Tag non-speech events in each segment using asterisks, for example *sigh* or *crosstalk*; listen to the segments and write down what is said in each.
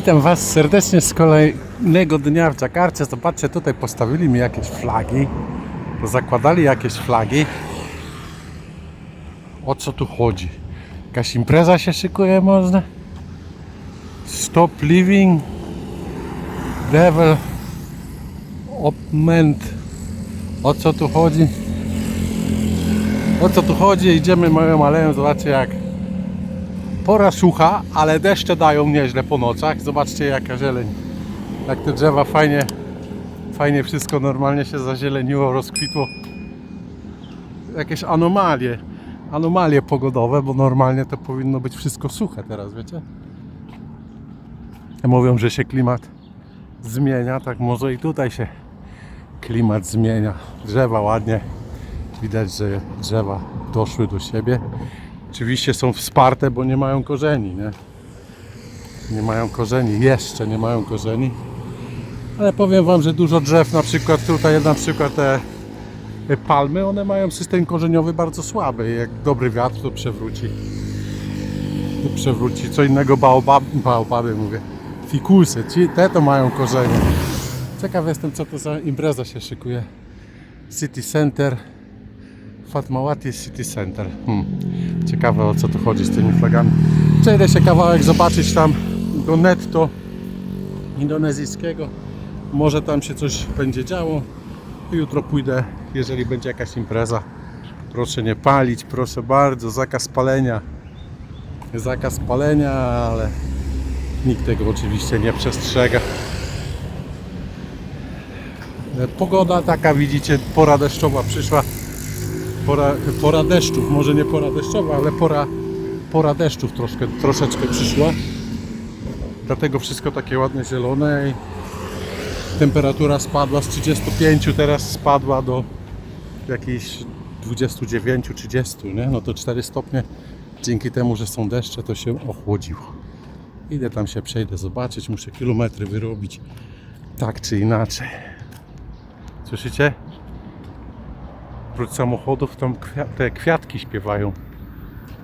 Witam Was serdecznie z kolejnego dnia w Dżakarcie. Zobaczcie, tutaj postawili mi jakieś flagi. Zakładali jakieś flagi. O co tu chodzi? Jakaś impreza się szykuje można? Stop living development. O co tu chodzi? O co tu chodzi? Idziemy moją aleją, zobaczcie jak Pora sucha, ale deszcze dają nieźle po nocach. Zobaczcie jaka zieleń. Jak te drzewa fajnie, fajnie wszystko normalnie się zazieleniło, rozkwitło. Jakieś anomalie, anomalie pogodowe, bo normalnie to powinno być wszystko suche teraz, wiecie? Mówią, że się klimat zmienia, tak może i tutaj się klimat zmienia. Drzewa ładnie, widać, że drzewa doszły do siebie. Oczywiście są wsparte, bo nie mają korzeni, nie? Nie mają korzeni, jeszcze nie mają korzeni. Ale powiem Wam, że dużo drzew, na przykład tutaj na przykład te te palmy, one mają system korzeniowy bardzo słaby. Jak dobry wiatr to przewróci. To przewróci. Co innego baobab, baobaby mówię. Fikusy, ci, te to mają korzenie. Ciekaw jestem co to za impreza się szykuje. City Center. Fatmawati City Center. Hmm. Ciekawe o co tu chodzi z tymi flagami. Przejdę się kawałek zobaczyć tam do netto indonezyjskiego. Może tam się coś będzie działo. Jutro pójdę, jeżeli będzie jakaś impreza. Proszę nie palić, proszę bardzo. Zakaz palenia. Zakaz palenia, ale nikt tego oczywiście nie przestrzega. Pogoda taka, widzicie, pora deszczowa przyszła pora, pora deszczów, może nie pora deszczowa, ale pora, pora deszczów troszkę, troszeczkę przyszła. Dlatego wszystko takie ładne zielone i temperatura spadła z 35, teraz spadła do jakichś 29-30, nie? No to 4 stopnie. Dzięki temu, że są deszcze, to się ochłodziło. Idę tam się przejdę zobaczyć, muszę kilometry wyrobić. Tak czy inaczej. Słyszycie? Oprócz samochodów tam kwia- te kwiatki śpiewają.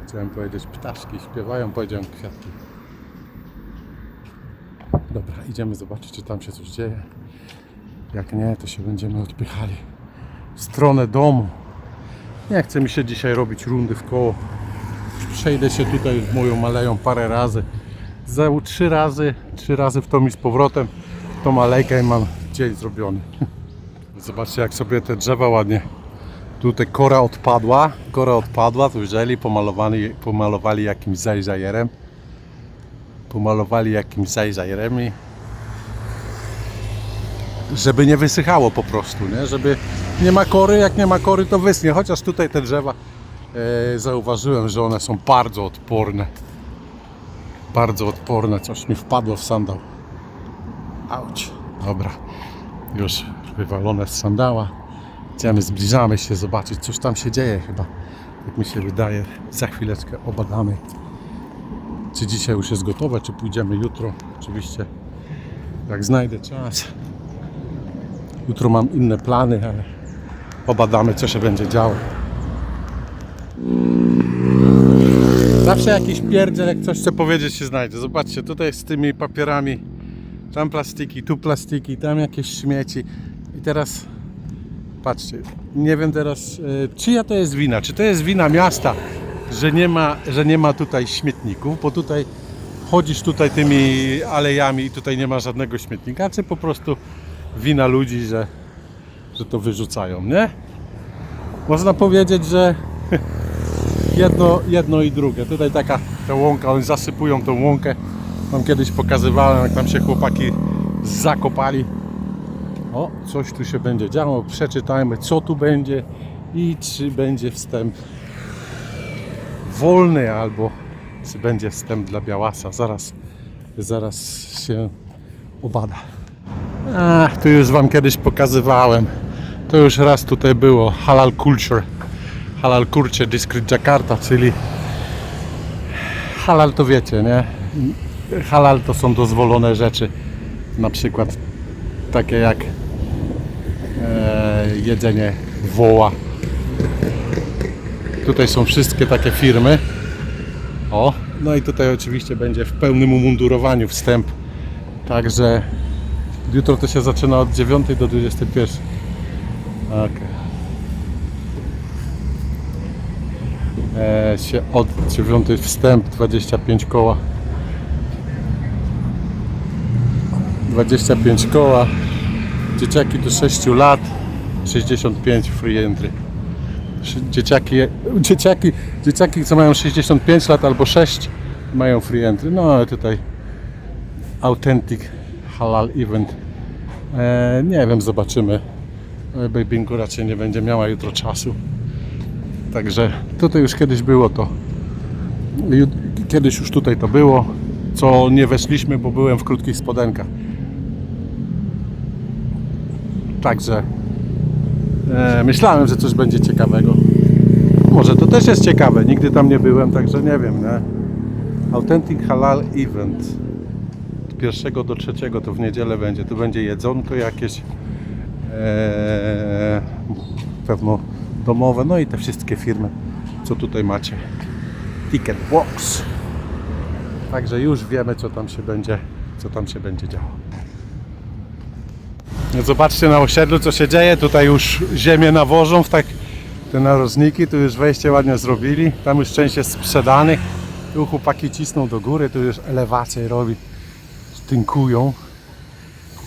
Chciałem powiedzieć ptaszki śpiewają, powiedziałem kwiatki. Dobra, idziemy zobaczyć, czy tam się coś dzieje. Jak nie, to się będziemy odpychali w stronę domu. Nie chce mi się dzisiaj robić rundy w koło. Przejdę się tutaj moją maleją parę razy. Za trzy razy, trzy razy w tą i z powrotem tą alejkę i mam dzień zrobiony. *laughs* Zobaczcie jak sobie te drzewa ładnie Tutaj kora odpadła, kora odpadła, to wzięli, pomalowali, pomalowali jakimś zajzajerem. Pomalowali jakimś zajzajerem i żeby nie wysychało po prostu, nie? Żeby nie ma kory, jak nie ma kory to wyschnie. Chociaż tutaj te drzewa e, zauważyłem, że one są bardzo odporne. Bardzo odporne, coś mi wpadło w sandał. Auć. Dobra, już wywalone z sandała. Idziemy, zbliżamy się zobaczyć, coś tam się dzieje chyba. Jak mi się wydaje, za chwileczkę obadamy, czy dzisiaj już jest gotowe, czy pójdziemy jutro. Oczywiście, jak znajdę czas. Jutro mam inne plany, ale obadamy, co się będzie działo. Zawsze jakiś pierdziel, jak coś chce powiedzieć, się znajdzie. Zobaczcie, tutaj z tymi papierami, tam plastiki, tu plastiki, tam jakieś śmieci. I teraz patrzcie, nie wiem teraz, e, czyja to jest wina? Czy to jest wina miasta, że nie ma, że nie ma tutaj śmietników, bo tutaj chodzisz tutaj tymi alejami i tutaj nie ma żadnego śmietnika, czy po prostu wina ludzi, że że to wyrzucają, nie? Można powiedzieć, że *laughs* jedno, jedno i drugie. Tutaj taka ta łąka, oni zasypują tą łąkę. Wam kiedyś pokazywałem, jak tam się chłopaki zakopali. O, coś tu się będzie działo. Przeczytajmy, co tu będzie i czy będzie wstęp wolny, albo czy będzie wstęp dla Białasa. Zaraz, zaraz się obada. Ach, tu już Wam kiedyś pokazywałem. To już raz tutaj było. Halal Culture. Halal Culture District Jakarta, czyli halal to wiecie, nie? Halal to są dozwolone rzeczy. Na przykład takie jak jedzenie woła. Tutaj są wszystkie takie firmy. O, no i tutaj oczywiście będzie w pełnym umundurowaniu wstęp. Także jutro to się zaczyna od 9 do 21. Okej. E, się od 9 wstęp 25 koła. 25 koła. Dzieciaki do 6 lat 65 free entry. Dzieciaki, dzieciaki, dzieciaki co mają 65 lat albo 6 mają free entry. No ale tutaj authentic halal event. E, nie wiem, zobaczymy. E, Babinku raczej nie będzie miała jutro czasu. Także tutaj już kiedyś było to. Kiedyś już tutaj to było, co nie weszliśmy, bo byłem w krótkich spodenkach. Także e, myślałem, że coś będzie ciekawego. Może to też jest ciekawe, nigdy tam nie byłem, także nie wiem. Nie? Authentic Halal Event. Od pierwszego do trzeciego to w niedzielę będzie. Tu będzie jedzonko jakieś. E, pewno domowe, no i te wszystkie firmy, co tutaj macie. Ticket Box. Także już wiemy, co tam się będzie, co tam się będzie działo. Zobaczcie na osiedlu, co się dzieje. Tutaj już ziemię nawożą w tak te narożniki. Tu już wejście ładnie zrobili. Tam już część jest sprzedanych. Tu chłopaki cisną do góry. Tu już elewację robi. Tynkują.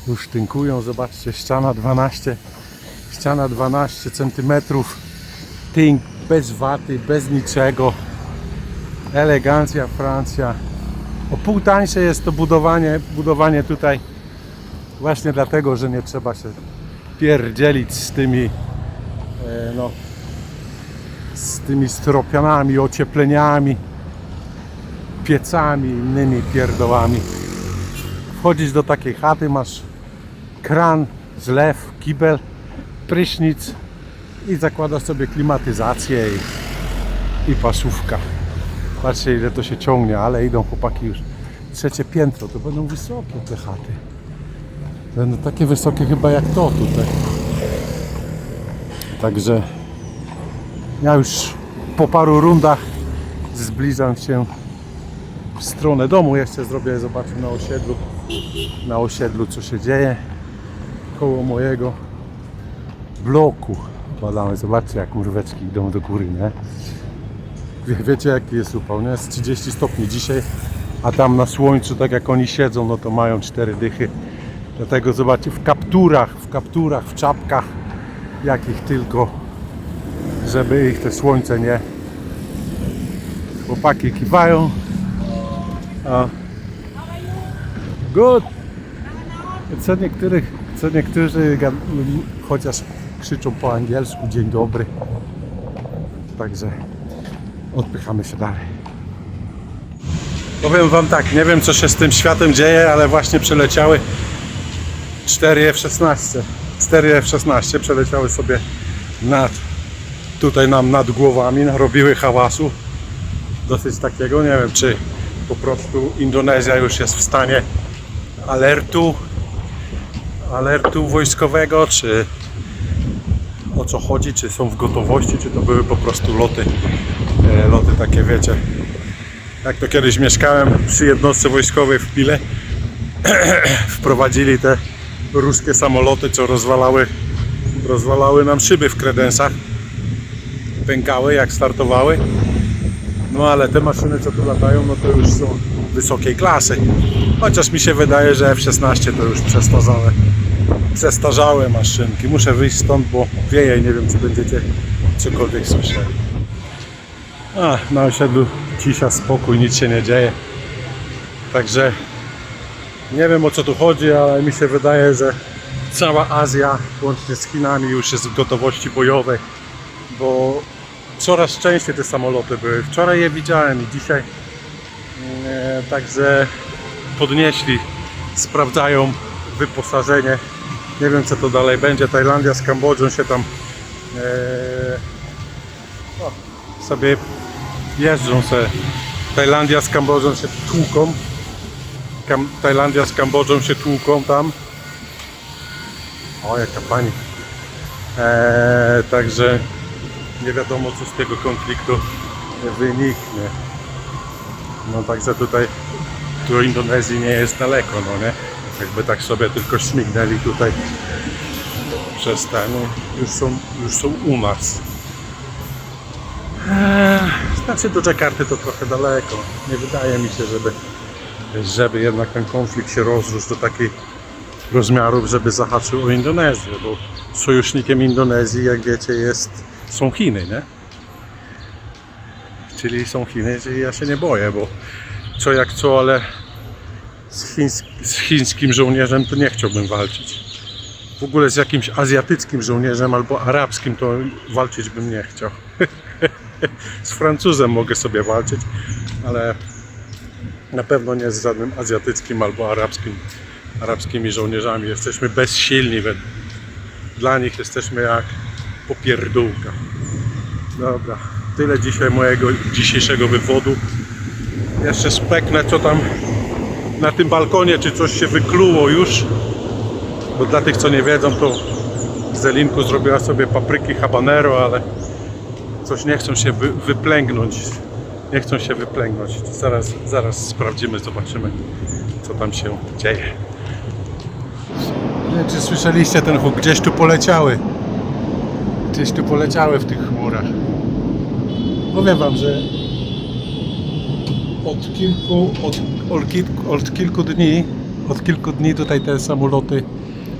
Już tynkują. Zobaczcie, ściana 12. Ściana 12 cm. Tynk bez waty, bez niczego. Elegancja Francja. O pół tańsze jest to budowanie, budowanie tutaj Właśnie dlatego, że nie trzeba się pierdzielić z tymi e, no, z tymi stropianami, ociepleniami, piecami, innymi pierdołami. Wchodzisz do takiej chaty, masz kran, zlew, kibel, prysznic i zakładasz sobie klimatyzację i, i pasówka. Patrzcie ile to się ciągnie, ale idą chłopaki już. Trzecie piętro, to będą wysokie te chaty. Będą takie wysokie chyba jak to tutaj. Także ja już po paru rundach zbliżam się w stronę domu. Jeszcze zrobię, zobaczę na osiedlu, na osiedlu co się dzieje koło mojego bloku. Badamy, zobaczcie jak mróweczki idą do góry, nie? Wie, wiecie jaki jest upał, nie? Jest 30 stopni dzisiaj, a tam na słońcu, tak jak oni siedzą, no to mają cztery dychy. Dlatego zobaczcie, w kapturach, w kapturach, w czapkach, jakich tylko, żeby ich te słońce nie... Chłopaki kiwają. A... Good! Co niektórych, co niektórzy chociaż krzyczą po angielsku dzień dobry. Także odpychamy się dalej. Powiem wam tak, nie wiem co się z tym światem dzieje, ale właśnie przeleciały 4 F-16. 4 F-16 przeleciały sobie nad, tutaj nam nad głowami, narobiły hałasu. Dosyć takiego, nie wiem czy po prostu Indonezja już jest w stanie alertu, alertu wojskowego, czy o co chodzi, czy są w gotowości, czy to były po prostu loty, e, loty takie wiecie. Jak to kiedyś mieszkałem przy jednostce wojskowej w Pile, *clears throat* wprowadzili te ruskie samoloty, co rozwalały, rozwalały nam szyby w kredensach. Pękały jak startowały. No ale te maszyny, co tu latają, no to już są wysokiej klasy. Chociaż mi się wydaje, że F-16 to już przestarzałe, przestarzałe maszynki. Muszę wyjść stąd, bo wieje i nie wiem, czy będziecie cokolwiek słyszeli. A, na osiedlu cisza, spokój, nic się nie dzieje. Także nie wiem o co tu chodzi, ale mi się wydaje, że cała Azja, łącznie z Chinami, już jest w gotowości bojowej, bo coraz częściej te samoloty były. Wczoraj je widziałem i dzisiaj. E, także podnieśli, sprawdzają wyposażenie. Nie wiem co to dalej będzie. Tajlandia z Kambodżą się tam e, sobie jeżdżą se. Tajlandia z Kambodżą się tłuką. Kam, Tajlandia z Kambodżą się tłuką tam. O, jaka pani. Eee, także nie wiadomo co z tego konfliktu wyniknie. No także tutaj do Indonezji nie jest daleko, no nie? Jakby tak sobie tylko śmignęli tutaj przez ten, już są, już są u nas. Eee, znaczy do Dżakarty to trochę daleko. Nie wydaje mi się, żeby, żeby jednak ten konflikt się rozrósł do takich rozmiarów, żeby zahaczył o Indonezję, bo sojusznikiem Indonezji, jak wiecie, jest, są Chiny, nie? Czyli są Chiny, czyli ja się nie boję, bo co jak co, ale z, z chińskim żołnierzem to nie chciałbym walczyć. W ogóle z jakimś azjatyckim żołnierzem albo arabskim to walczyć bym nie chciał. *laughs* z Francuzem mogę sobie walczyć, ale na pewno nie z żadnym azjatyckim albo arabskim, arabskimi żołnierzami. Jesteśmy bezsilni. Dla nich jesteśmy jak popierdółka. Dobra, tyle dzisiaj mojego dzisiejszego wywodu. Jeszcze speknę co tam na tym balkonie, czy coś się wykluło już. Bo dla tych co nie wiedzą, to Zelinku zrobiła sobie papryki habanero, ale coś nie chcą się wy, wyplęgnąć. Nie chcą się wyplęgnąć. Zaraz, zaraz sprawdzimy, zobaczymy co tam się dzieje. Nie, czy słyszeliście ten huk? Gdzieś tu poleciały. Gdzieś tu poleciały w tych chmurach. Powiem wam, że od kilku, od, od, kilku, od kilku dni, od kilku dni tutaj te samoloty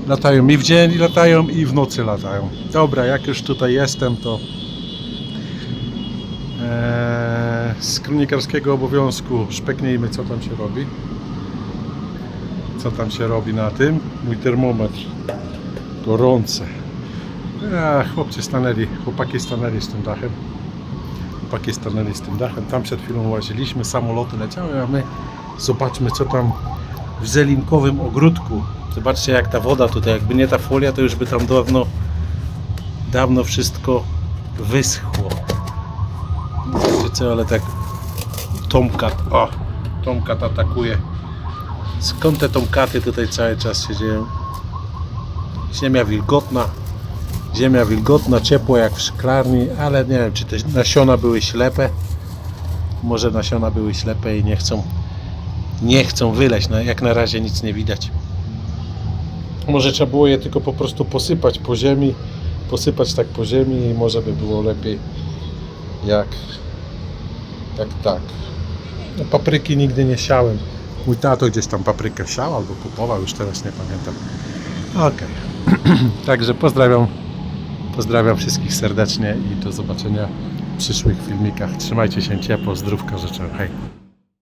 latają i w dzień latają i w nocy latają. Dobra, jak już tutaj jestem, to Eee, z kronikarskiego obowiązku szpeknijmy co tam się robi. Co tam się robi na tym? Mój termometr. Gorące. A, chłopcy stanęli, chłopaki stanęli z tym dachem. Chłopaki stanęli z tym dachem. Tam przed chwilą łaziliśmy, samoloty leciały, a my zobaczmy co tam w zelinkowym ogródku. Zobaczcie jak ta woda tutaj, jakby nie ta folia, to już by tam dawno, dawno wszystko wyschło. Ale tak Tomcat, o, Tomcat atakuje. Skąd te Tomkaty tutaj cały czas się dzieją? Ziemia wilgotna, ziemia wilgotna, ciepło jak w szklarni, ale nie wiem, czy te nasiona były ślepe. Może nasiona były ślepe i nie chcą, nie chcą wyleźć, no, jak na razie nic nie widać. Może trzeba było je tylko po prostu posypać po ziemi, posypać tak po ziemi i może by było lepiej jak jak tak. No, papryki nigdy nie siałem. Mój tato gdzieś tam paprykę siał albo kupował, już teraz nie pamiętam. Okej. *clears throat* Także pozdrawiam. Pozdrawiam wszystkich serdecznie i do zobaczenia w przyszłych filmikach. Trzymajcie się ciepło, zdrówka życzę. Hej.